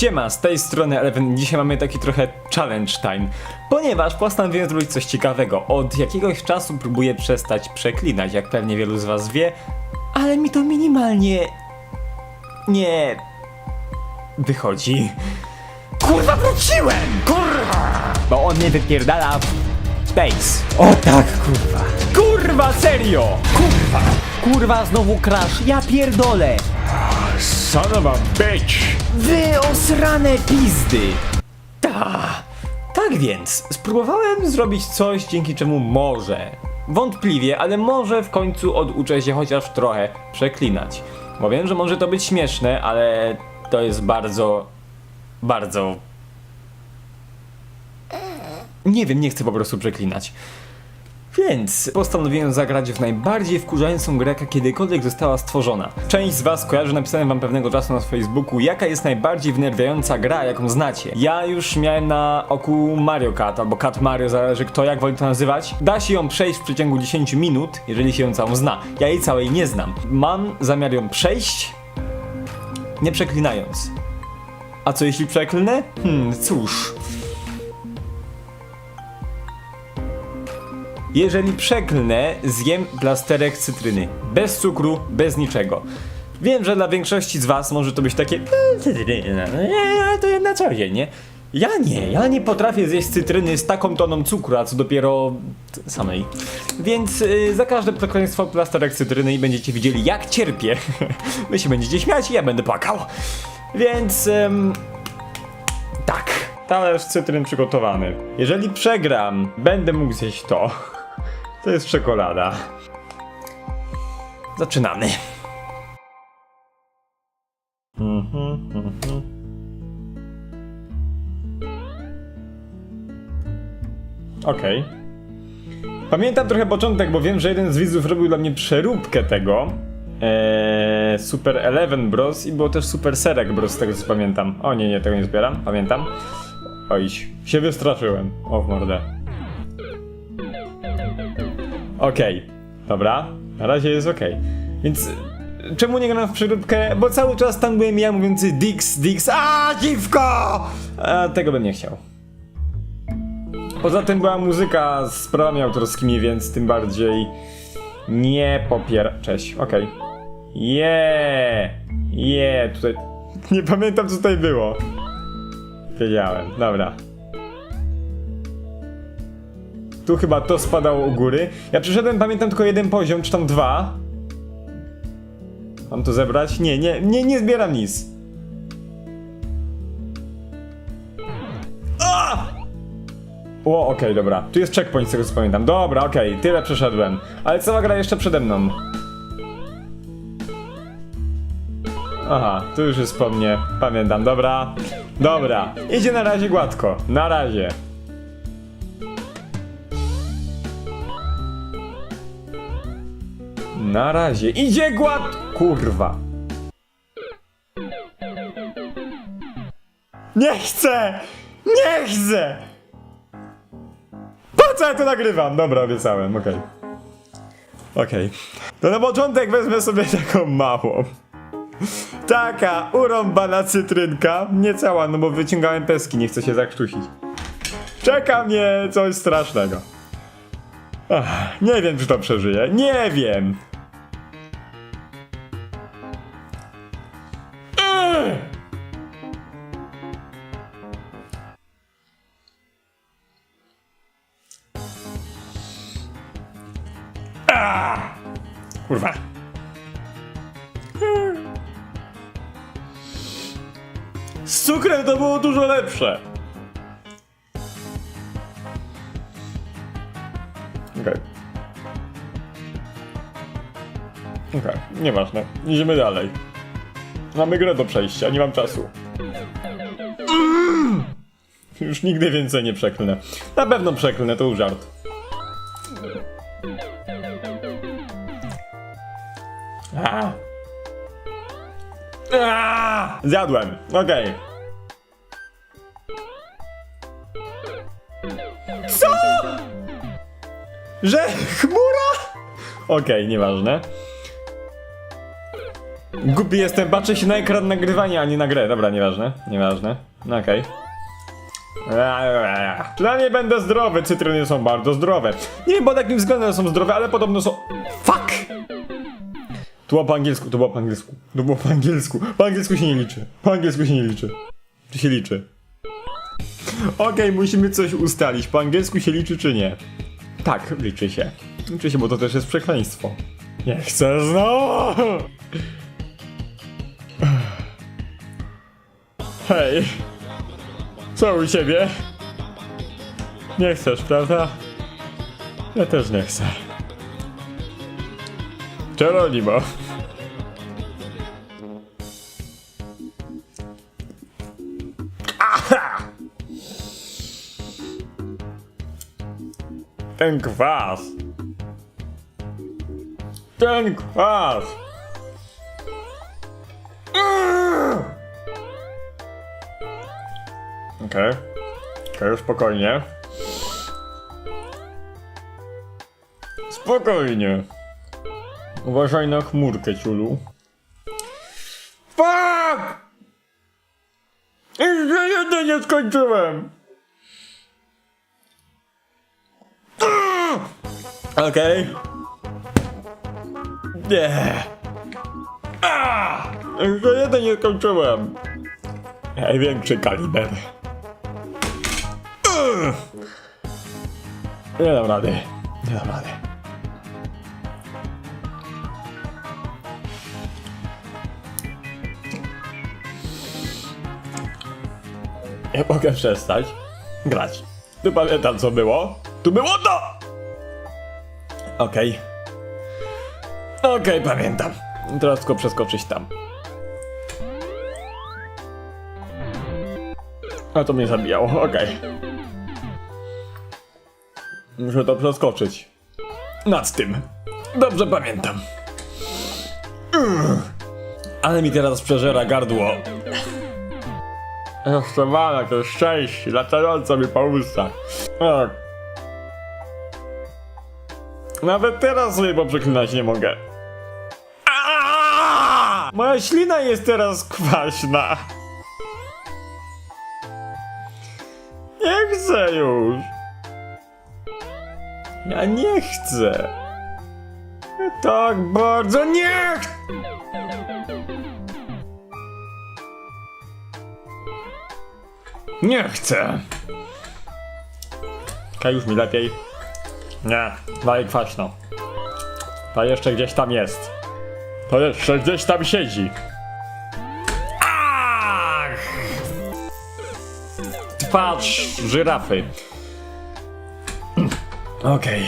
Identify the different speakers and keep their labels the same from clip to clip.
Speaker 1: Siema, z tej strony Eleven. Dzisiaj mamy taki trochę challenge time, ponieważ postanowiłem zrobić coś ciekawego. Od jakiegoś czasu próbuję przestać przeklinać, jak pewnie wielu z was wie, ale mi to minimalnie nie wychodzi. Kurwa, wróciłem! Kurwa! Bo on mnie wypierdala w space.
Speaker 2: O tak, kurwa.
Speaker 1: Kurwa, serio! Kurwa!
Speaker 2: Kurwa, znowu crash, ja pierdolę.
Speaker 1: Son of a bitch! Wy osrane pizdy! Ta. Tak więc, spróbowałem zrobić coś, dzięki czemu może, wątpliwie, ale może w końcu oduczę się chociaż trochę przeklinać. Bo wiem, że może to być śmieszne, ale to jest bardzo, bardzo... Nie wiem, nie chcę po prostu przeklinać. Więc postanowiłem zagrać w najbardziej wkurzającą grę, jaka kiedykolwiek została stworzona. Część z was kojarzy, napisałem wam pewnego czasu na Facebooku, jaka jest najbardziej wnerwiająca gra, jaką znacie. Ja już miałem na oku Mario Kart, albo Cat Mario, zależy kto jak woli to nazywać. Da się ją przejść w przeciągu 10 minut, jeżeli się ją całą zna. Ja jej całej nie znam. Mam zamiar ją przejść, nie przeklinając. A co jeśli przeklnę? Hmm, cóż... Jeżeli przeklnę, zjem plasterek cytryny. Bez cukru, bez niczego. Wiem, że dla większości z was może to być takie "E, cytryna, nie, ale to jedna co dzień, nie? Ja nie, ja nie potrafię zjeść cytryny z taką toną cukru, a co dopiero samej. Więc y, za każde przekleństwo plasterek cytryny i będziecie widzieli jak cierpię. Wy się będziecie śmiać i ja będę płakał. Więc... Ym, tak, talerz cytryn przygotowany. Jeżeli przegram, będę mógł zjeść to. To jest czekolada. Zaczynamy. Mhm. Okej. Pamiętam trochę początek, bo wiem, że jeden z widzów robił dla mnie przeróbkę tego. Eee, Super Eleven Bros. i było też Super Serek Bros. z tego co pamiętam. O nie, nie, tego nie zbieram, pamiętam. Oj, się wystraszyłem. O w mordę. Okej, dobra. Na razie jest okej. Więc y, czemu nie gram w przeróbkę? Bo cały czas tam byłem ja mówiący Dix, Dix, a dziwko! A tego bym nie chciał. Poza tym była muzyka z prawami autorskimi, więc tym bardziej nie popiera. Cześć, okej. Je, je, tutaj. Nie pamiętam co tutaj było. Wiedziałem, dobra. Tu chyba to spadało u góry. Ja przyszedłem, pamiętam tylko jeden poziom, czy tam dwa. Mam to zebrać? Nie, nie, nie, nie zbieram nic. O, okej, dobra. Tu jest checkpoint, z tego co pamiętam. Dobra, okej, tyle przeszedłem. Ale cała gra jeszcze przede mną. Aha, tu już jest po mnie. Pamiętam, dobra. Dobra, idzie na razie gładko. Na razie. Na razie. Idzie gład... Kurwa. Nie chcę! Nie chcę! Po co ja to nagrywam? Dobra, obiecałem, okej. Okej. To na początek wezmę sobie taką małą. Taka urąbana cytrynka. Nie cała, no bo wyciągałem peski, nie chcę się zakrztusić. Czeka mnie coś strasznego. Ach, nie wiem, czy to przeżyję. Nie wiem. Kurwa. Z cukrem to było dużo lepsze. Okej. Okej, nieważne. Idziemy dalej. Mamy grę do przejścia, nie mam czasu. Mm! Już nigdy więcej nie przeklnę. Na pewno przeklnę, to już żart. Zjadłem, okej. Co? Że chmura? Okej, nieważne. Głupi jestem, patrzę się na ekran nagrywania, a nie na grę. Dobra, nieważne, nieważne. No okej. Dla mnie będę zdrowy, cytryny są bardzo zdrowe. Nie wiem pod jakim względem są zdrowe, ale podobno są... Fuck! To było po angielsku, to było po angielsku. To było po angielsku. Po angielsku się nie liczy. Po angielsku się nie liczy. Czy się liczy? Okej, musimy coś ustalić. Po angielsku się liczy czy nie? Tak, liczy się. Liczy się, bo to też jest przekleństwo. Nie chcę znowu! Hej! Co u ciebie? Nie chcesz, prawda? Ja też nie chcę. Geronimo. Ten kwas. Ten kwas. Okej. Okej, spokojnie. Spokojnie. Uważaj na chmurkę, ciulu. Fuck! Jeszcze jedno nie skończyłem! Okej. Nie. Ah! Jeszcze jedno nie skończyłem. Największy kaliber. Ugh! Nie dam rady. Nie dam rady. Ja mogę przestać grać. Tu pamiętam co było. Tu było to! Okej. Okej, pamiętam. Teraz tylko przeskoczyć tam. A to mnie zabijało, okej. Muszę to przeskoczyć. Nad tym. Dobrze pamiętam. Ale mi teraz przeżera gardło. Jeszcze mam jakieś szczęście, latająco mi po ustach. Nawet teraz sobie poprzeklinać nie mogę. Aaaa! Moja ślina jest teraz kwaśna. Nie chcę już. Ja nie chcę. Ja tak bardzo nie chcę. Nie chcę. Już mi lepiej. Nie, dalej kwaśno. To jeszcze gdzieś tam jest. To jeszcze gdzieś tam siedzi. Ach! Twarz żyrafy. Okej.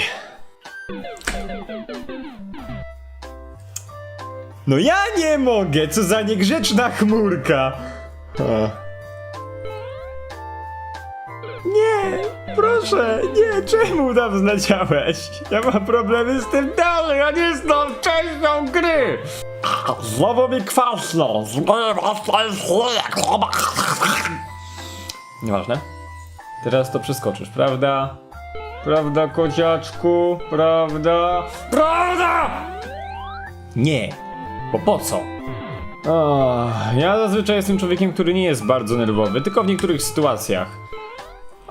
Speaker 1: No ja nie mogę, co za niegrzeczna chmurka. Proszę, nie, czemu tam zleciałeś? Ja mam problemy z tym dalej, ja nie jestem częścią gry! Znowu mi kwasno! Nieważne. Teraz to przeskoczysz, prawda? Prawda, kociaczku? Prawda? Prawda! Nie, bo po co? O, ja zazwyczaj jestem człowiekiem, który nie jest bardzo nerwowy, tylko w niektórych sytuacjach.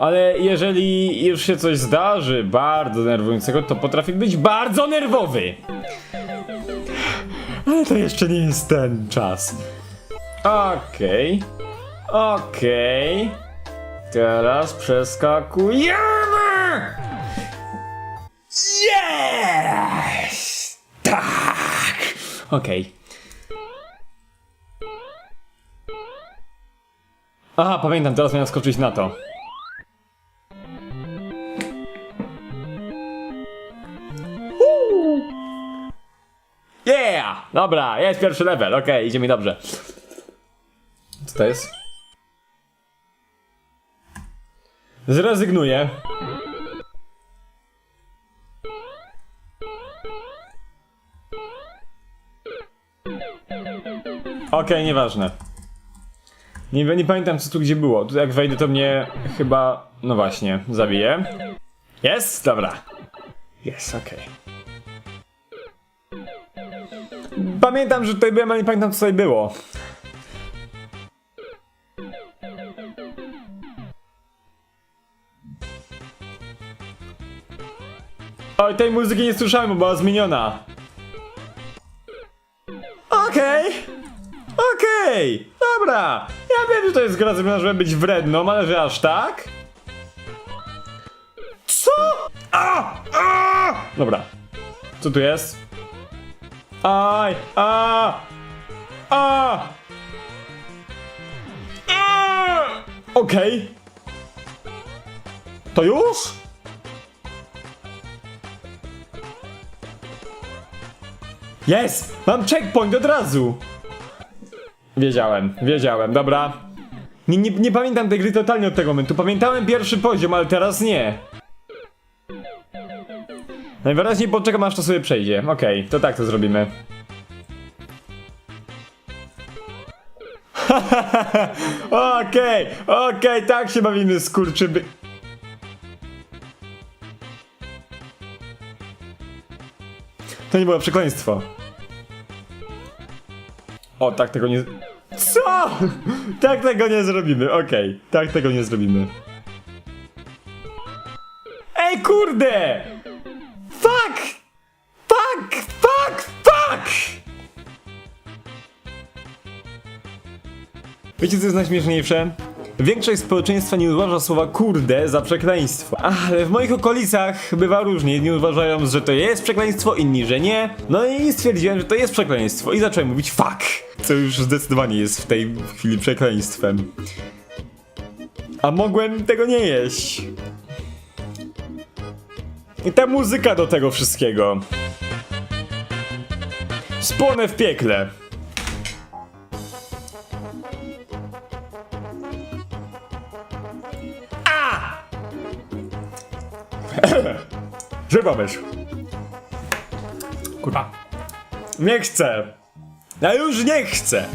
Speaker 1: Ale jeżeli już się coś zdarzy bardzo nerwującego, to potrafi być bardzo nerwowy. Ale to jeszcze nie jest ten czas. Okej. Okej. Teraz przeskakujemy! Yes! Tak! Okej. Aha, pamiętam, teraz miałem skoczyć na to. Dobra, jest pierwszy level, okej, idzie mi dobrze. Co to jest? Zrezygnuję. Okej, nieważne. Nie, nie pamiętam co tu gdzie było. Tu jak wejdę to mnie chyba... No właśnie, zabije. Jest? Dobra. Jest, okej. Pamiętam, że tutaj byłem, ale nie pamiętam co tutaj było. Oj, tej muzyki nie słyszałem, bo była zmieniona. Okej. Okej. Dobra. Ja wiem, że to jest gra zrobiona, żeby być wredną, ale że aż tak? Co? A! A! Dobra. Co tu jest? Aj! A! A! Okej. To już? Jest! Mam checkpoint od razu! Wiedziałem, wiedziałem, dobra. Nie, nie, nie pamiętam tej gry totalnie od tego momentu. Pamiętałem pierwszy poziom, ale teraz nie. Najwyraźniej poczekam aż to sobie przejdzie. Okej, to tak to zrobimy. Okej, okej, tak się bawimy skurczyby... To nie było przekleństwo. O, tak tego nie... Co? Tak tego nie zrobimy, okej. Tak tego nie zrobimy. Ej, kurde! Wiecie co jest najśmieszniejsze? Większość społeczeństwa nie uważa słowa kurde za przekleństwo. Ale w moich okolicach bywa różnie. Jedni uważają, że to jest przekleństwo, inni, że nie. No i stwierdziłem, że to jest przekleństwo i zacząłem mówić fuck. Co już zdecydowanie jest w tej chwili przekleństwem. A mogłem tego nie jeść. I ta muzyka do tego wszystkiego. Spłonę w piekle. Żywa myśl. Kurwa. Nie chcę. Ja już nie chcę.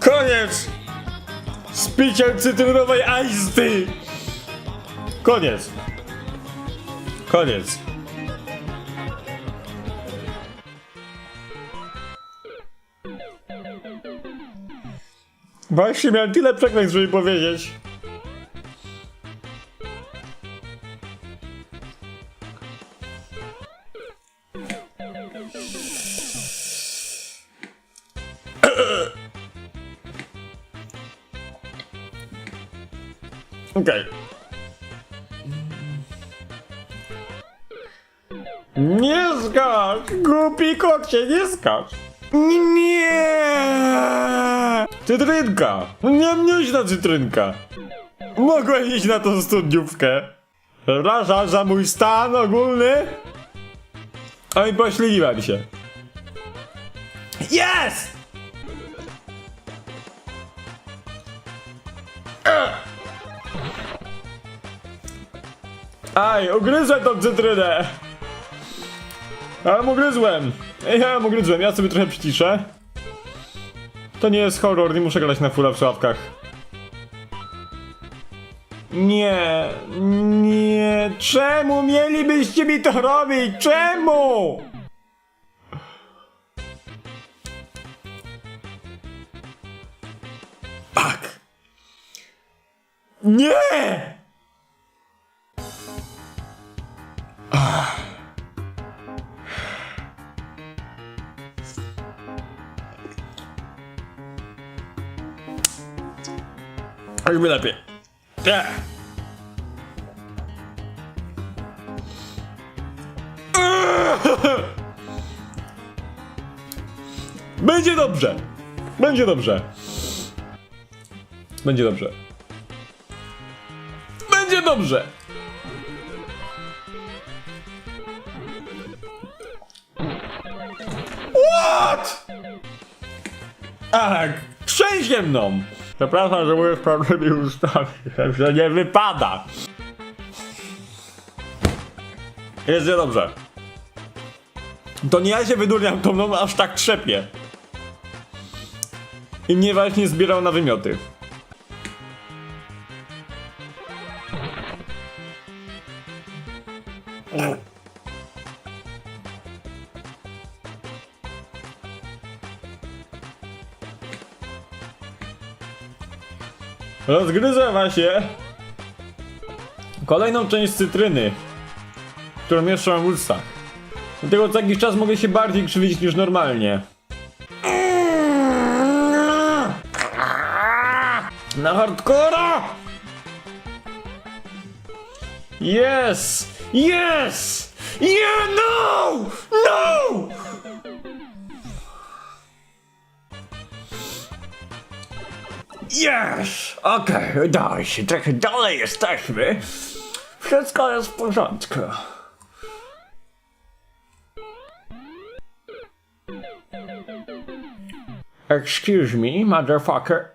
Speaker 1: Koniec! Z piciem cytrynowej ice Koniec. Koniec. Właśnie miałem tyle przekleństw, żeby powiedzieć. Okej. Nie skacz! Głupi kokcie, nie skacz! Nie! Cytrynka! Nie mnieźna cytrynka! Mogłem iść na tą studniówkę. Przepraszam za mój stan ogólny. I pośliniłem się. Jest! Aj, ugryzłem tą cytrynę! Ale mu gryzłem! Ja mu gryzłem, ja sobie trochę przyciszę. To nie jest horror, nie muszę grać na fulla w sławkach. Nie, nie, czemu mielibyście mi to robić? Czemu? Tak. Nie! Jakby lepiej. Nie. Będzie dobrze. Będzie dobrze. Będzie dobrze. Będzie dobrze. What? Tak, szczęście mną. Przepraszam, że mówię z prawdziwymi ustami, że nie wypada. Jest niedobrze. To nie ja się wydurniam, to mną aż tak trzepie. I nie właśnie zbierał na wymioty. Rozgryzę właśnie kolejną część cytryny, którą mieszczę w ustach. Dlatego co jakiś czas mogę się bardziej krzywić niż normalnie. Na hardcora! Yes! Yes! Yeah, no! No! Yes! Okej, okay, udało się. Trochę dalej jesteśmy. Wszystko jest w porządku. Excuse me, motherfucker.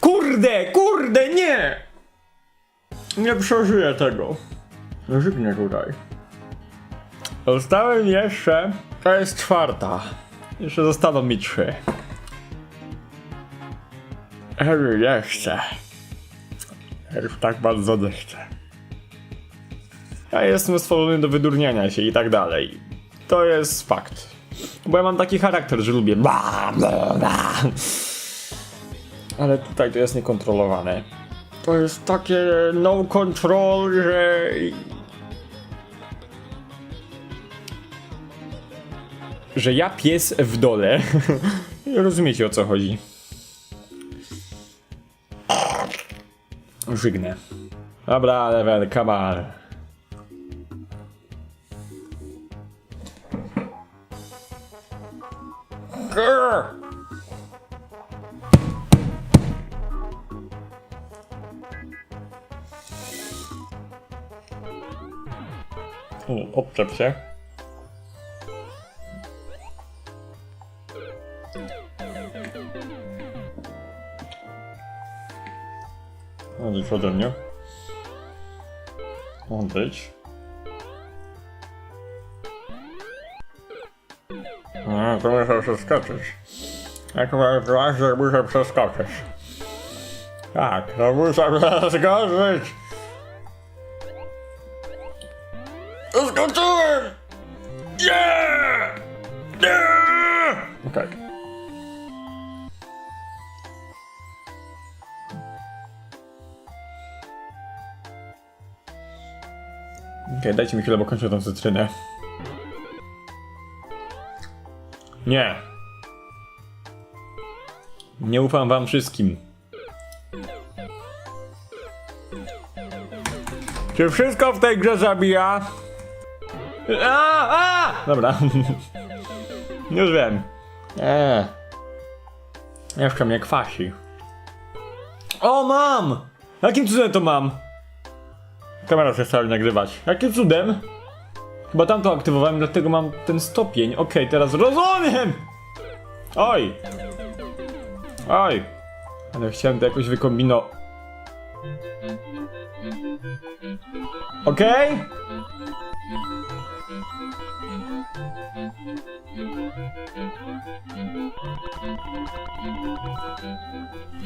Speaker 1: Kurde, kurde, nie! Nie przeżyję tego. Żygnie tutaj. Zostałem jeszcze... To jest czwarta. Jeszcze zostaną mi trzy. Harry, nie chcę. Tak bardzo nie chcę. Ja jestem stworzony do wydurniania się i tak dalej. To jest fakt. Bo ja mam taki charakter, że lubię bla, bla, bla. Ale tutaj to jest niekontrolowane. To jest takie no control, że... Że ja pies w dole. Rozumiecie o co chodzi. Żygnę. Dobra, level, come on. Grr. O, Odczep się. Odejdź ode mnie. Odejdź. A, to muszę przeskoczyć. Jak masz że muszę przeskoczyć. Tak, to muszę przeskoczyć. Okej, dajcie mi chwilę, bo kończę tą cytrynę. Nie. Nie ufam wam wszystkim. Czy wszystko w tej grze zabija? A, a! Dobra. Już wiem. Eee. Jeszcze mnie kwasi. O, mam! Jakim cudem to mam? Kamera przestała nagrywać. Jakim cudem? Chyba tamto aktywowałem, dlatego mam ten stopień. Okej, teraz rozumiem! Oj! Oj! Ale chciałem to jakoś wykombino... Okej?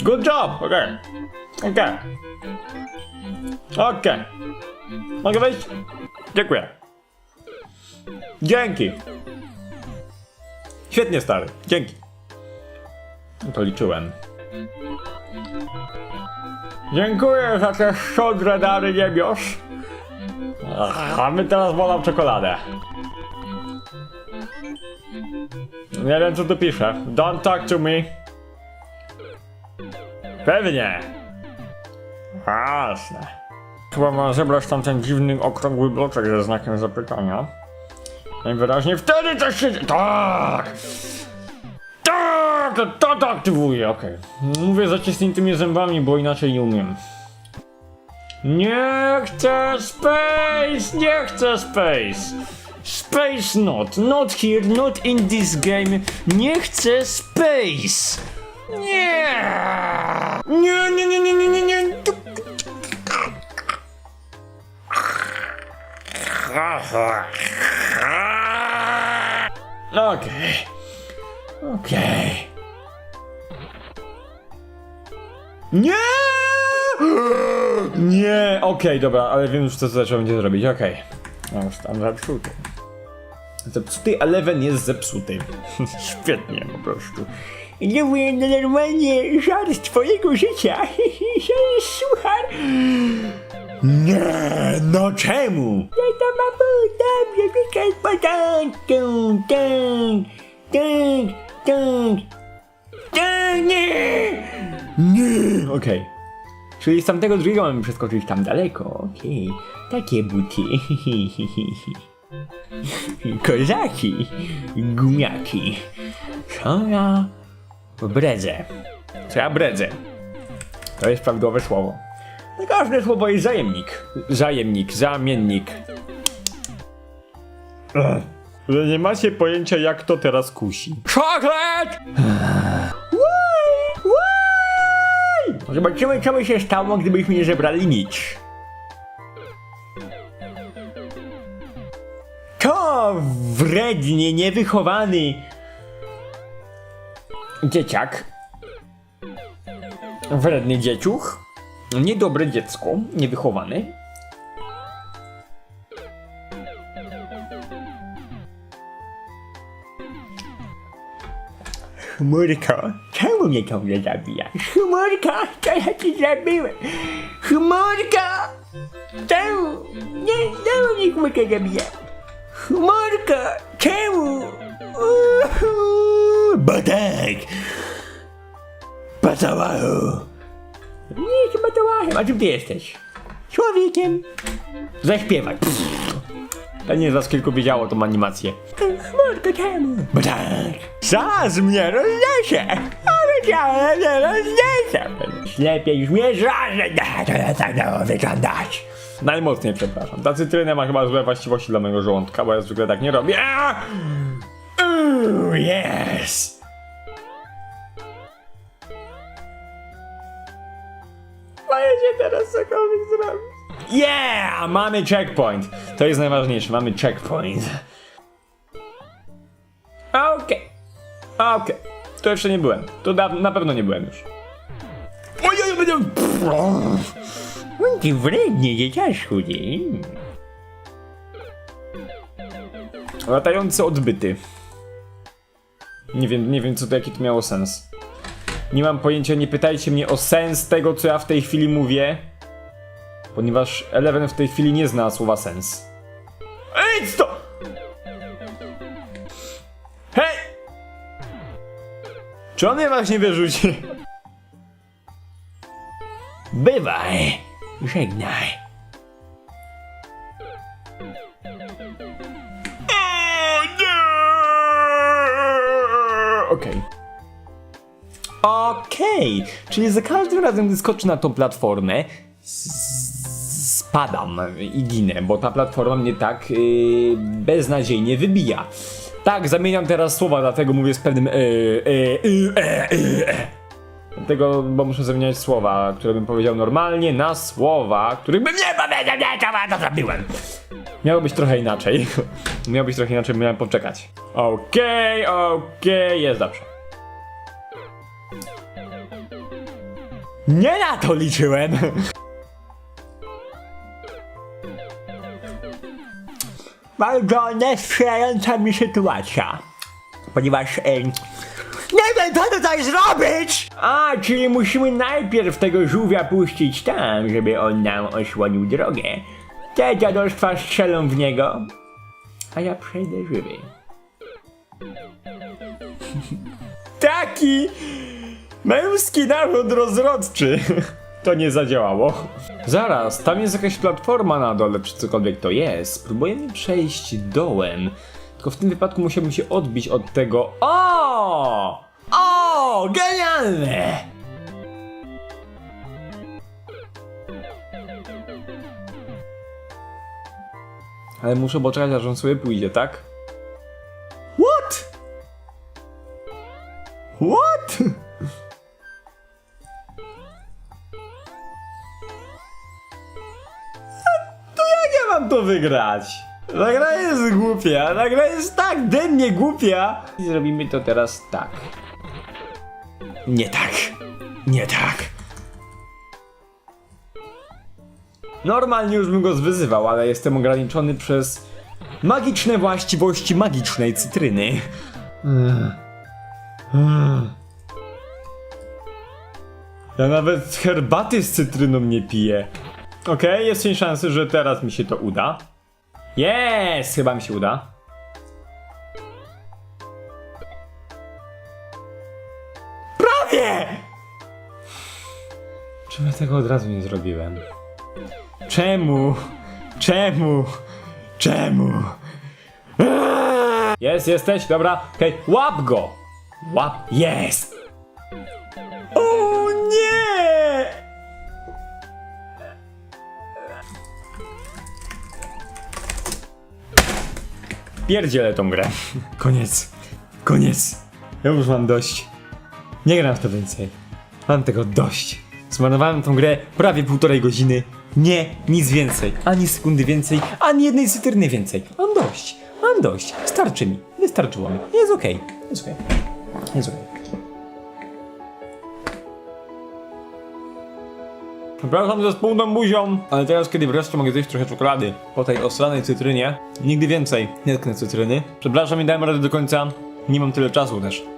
Speaker 1: Good job! Okej. Okej. Okej. Mogę wejść? Dziękuję. Dzięki. Świetnie, stary. Dzięki. To liczyłem. Dziękuję za te szczodre dary niebios. A my teraz wolą czekoladę. Nie wiem co tu pisze. Don't talk to me. Pewnie. Jasne. Chyba mam zebrać tam ten dziwny okrągły bloczek ze znakiem zapytania. Najwyraźniej wtedy coś się... Tak! Tak! To, to, to aktywuję, okej. Mówię zaciśniętymi zębami, bo inaczej nie umiem. Nie chcę space! Nie chcę space! Space not! Not here, not in this game! Nie chcę space! Nie! Nie, nie, nie, nie, nie, nie, nie! Okej. Okej. Nie! Nie! Okej, dobra, ale wiem już co, trzeba będzie zrobić, okej. No już tam zepsuty. Zepsuty Eleven jest zepsuty. Świetnie po prostu. Nie no normalnie żart twojego życia. Suchar. Nie, no czemu? Ja to mam dobrze, wszystko jest w porządku. Tak, tak, tak. Tak, nie! Nie! Okej. Czyli z tamtego drugiego mamy przeskoczyć tam daleko. Okej. Takie buty. Kozaki. Gumiaki. Co ja bredzę? Co ja bredzę? To jest prawidłowe słowo. No Każde słowo jest zajemnik. Zajemnik, zamiennik. Że nie macie pojęcia jak to teraz kusi. Czoklet! Zobaczymy, co by się stało, gdybyśmy nie zebrali nic. To wrednie niewychowany dzieciak. Wredny dzieciuch. Niedobre dziecko, niewychowane. Chmurko, czemu mnie ciągle zabijasz? Chmurko, co ja ci zrobiłem? Chmurko! Czemu? Nie, czemu mnie chmurka zabija? Chmurko, czemu? Uhu, Bo tak! Nie jestem patałachem, a czym ty jesteś? Człowiekiem! Zaśpiewaj! Pewnie z was kilku wiedziało tą animację. Chmurko, czemu? Bo tak! Zaraz mnie rozniesie! Ale chciałem nie rozniesie! Lepiej już mnie! To ja tak miało wyglądać! Najmocniej przepraszam. Ta cytryna ma chyba złe właściwości dla mojego żołądka, bo ja zwykle tak nie robię. Uuu, yes! Boję się teraz cokolwiek zrobić. Yeah! Mamy checkpoint. To jest najważniejsze, mamy checkpoint. Okej. Okej. To jeszcze nie byłem. Da, na pewno nie byłem już. Ojej, będę... Ty wrednie, dzieciaszku, nie? Latające odbyty. Nie wiem, nie wiem co to, jaki to miało sens. Nie mam pojęcia, nie pytajcie mnie o sens tego, co ja w tej chwili mówię. Ponieważ Eleven w tej chwili nie zna słowa sens. Ej, to! Hej! Czy on mnie właśnie wyrzuci? Bywaj! Żegnaj. O nie! Okej. Okej, czyli za każdym razem, gdy skoczę na tą platformę, spadam i ginę, bo ta platforma mnie tak yy, beznadziejnie wybija. Tak, zamieniam teraz słowa, dlatego mówię z pewnym yy, yy, yy, yy, yy. Dlatego, bo muszę zamieniać słowa, które bym powiedział normalnie, na słowa, których bym nie powiedział, nie, to, to zrobiłem. Miało być trochę inaczej. Miało być trochę inaczej, miałem poczekać. Okej, okej, jest dobrze. Nie na to liczyłem! Bardzo niesprzyjająca mi sytuacja. Ponieważ... E, co tutaj zrobić! A, czyli musimy najpierw tego żółwia puścić tam, żeby on nam osłonił drogę. Te dziadostwa strzelą w niego, a ja przejdę żywy. Taki męski naród rozrodczy. To nie zadziałało. Zaraz, tam jest jakaś platforma na dole, czy cokolwiek to jest. Spróbujemy przejść dołem. Tylko w tym wypadku musiałbym się odbić od tego. O! O! Genialne! Ale muszę poczekać, aż on sobie pójdzie, tak? What? What? To jak ja mam to wygrać? Ta gra jest głupia, ta gra jest tak dennie głupia. I zrobimy to teraz tak. Nie tak. Nie tak. Normalnie już bym go zwyzywał, ale jestem ograniczony przez magiczne właściwości magicznej cytryny. Ja nawet herbaty z cytryną nie piję. Okej, okay, jest część szansy, że teraz mi się to uda. Jest! Chyba mi się uda. Czemu ja tego od razu nie zrobiłem? Czemu? Czemu? Czemu? Jest, jesteś, dobra, okej, łap go! Łap, jest! O nie! Pierdzielę tą grę. Koniec. Koniec. Ja już mam dość. Nie gram w to więcej. Mam tego dość. Zmarnowałem tą grę prawie półtorej godziny. Nie, nic więcej. Ani sekundy więcej, ani jednej cytryny więcej. Mam dość. Mam dość. Starczy mi. Wystarczyło mi. Jest okej. Jest okej. Jest okej. Przepraszam za spółną buzią, ale teraz kiedy wreszcie mogę zjeść trochę czekolady po tej osranej cytrynie, nigdy więcej nie tknę cytryny. Przepraszam, nie dałem rady do końca, nie mam tyle czasu też.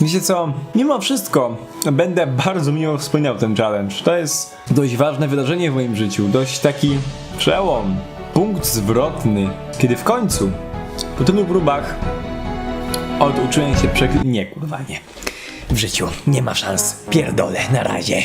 Speaker 1: Wiecie co, mimo wszystko będę bardzo miło wspominał ten challenge. To jest dość ważne wydarzenie w moim życiu, dość taki przełom, punkt zwrotny, kiedy w końcu, po tylu próbach, oduczyłem się przekli... Nie, kurwa nie. W życiu nie ma szans. Pierdolę, na razie.